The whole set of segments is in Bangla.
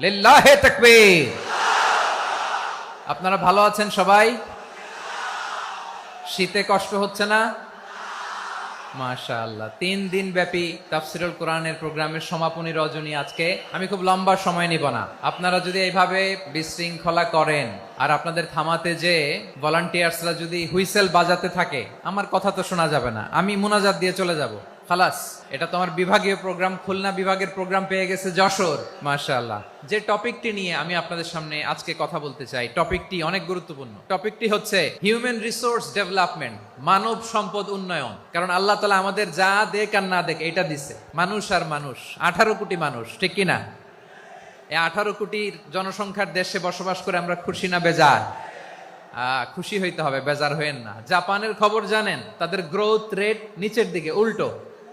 লিল্লাহে তাকবীর। আপনারা ভালো আছেন সবাই? শীতে কষ্ট হচ্ছে না? মাশাআল্লাহ, তিন দিন ব্যাপী তাফসিরুল কোরআনের প্রোগ্রামের সমাপনী রজনী আজকে। আমি খুব লম্বা সময় নিব না। আপনারা যদি এইভাবে বিশৃঙ্খলা করেন, আর আপনাদের থামাতে যে ভলান্টিয়ার্সরা যদি হুইসেল বাজাতে থাকে, আমার কথা তো শোনা যাবে না। আমি মোনাজাত দিয়ে চলে যাব। খালাস এটা তোমার বিভাগীয় প্রোগ্রাম খুলনা বিভাগের প্রোগ্রাম পেয়ে গেছে যশোর। মাশাআল্লাহ। যে টপিকটি নিয়ে আমি আপনাদের সামনে আজকে কথা বলতে চাই টপিকটি অনেক গুরুত্বপূর্ণ। টপিকটি হচ্ছে হিউম্যান রিসোর্স ডেভেলপমেন্ট মানব সম্পদ উন্নয়ন। কারণ আল্লাহ তালা আমাদের যা দেখ আর না দেখ এটা দিছে। মানুষ আর মানুষ আঠারো কোটি মানুষ ঠিক কিনা এই আঠারো কোটির জনসংখ্যার দেশে বসবাস করে আমরা খুশি না বেজার? খুশি হইতে হবে বেজার হইেন না। জাপানের খবর জানেন তাদের গ্রোথ রেট নিচের দিকে উল্টো।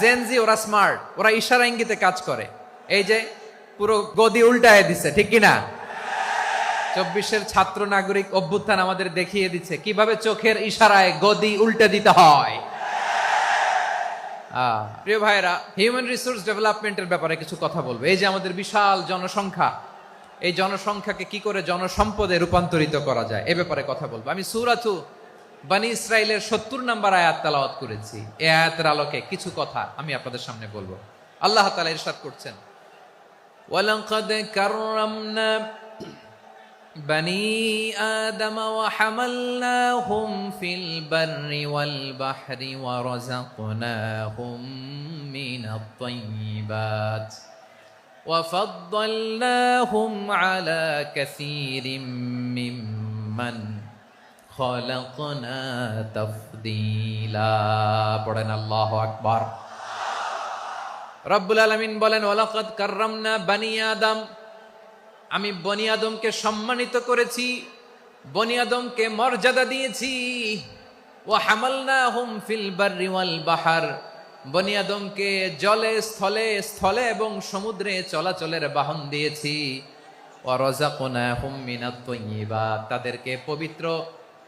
Gen Z ওরা স্মার্ট ওরা ইশারা ইঙ্গিতে কাজ করে। এই যে পুরো গদি উল্টায় দিছে, ঠিক কিনা? চব্বিশের ছাত্র নাগরিক অভ্যুত্থান আমাদের দেখিয়ে দিচ্ছে, কীভাবে চোখের ইশারায় গদি উল্টে দিতে হয়। প্রিয় ভাইরা হিউম্যান রিসোর্স ডেভেলপমেন্টের ব্যাপারে কিছু কথা বলব। এই যে আমাদের বিশাল জনসংখ্যা, এই জনসংখ্যাকে কি করে জনসম্পদে রূপান্তরিত করা যায়, এ ব্যাপারে কথা বলব। আমি সুরাতু বানি ইসরায়েলের সত্তর নাম্বার আয়াত তালাওয়াত করেছি এই আয়াতের আলোকে কিছু কথা আমি আপনাদের সামনে বলবো আল্লাহ তালা ইরশাদ করছেন ওয়ালাকাদ কাররামনা بني آدم وحملناهم في البر والبحر ورزقناهم من الطيبات وفضلناهم على كثير ممن খলকনা তফদিলা। পড়েন আল্লাহ আকবার। রব্বুল আলমিন বলেন ওলাকত কার্রামনা বানি আদম। আমি বনি আদমকে সম্মানিত করেছি, বনি আদমকে মর্যাদা দিয়েছি। ও হামলনা হুম ফিল বার্রিওয়াল বাহার। বনি আদমকে জলে, স্থলে স্থলে এবং সমুদ্রে চলাচলের বাহন দিয়েছি। ও রজাকোনা হুম মিনাত তাদেরকে পবিত্র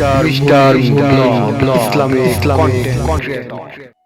Mr. Mr. Mr. Mr. Mr. Mr. Mr. Mr. Mr. Mr. Mr. Mr.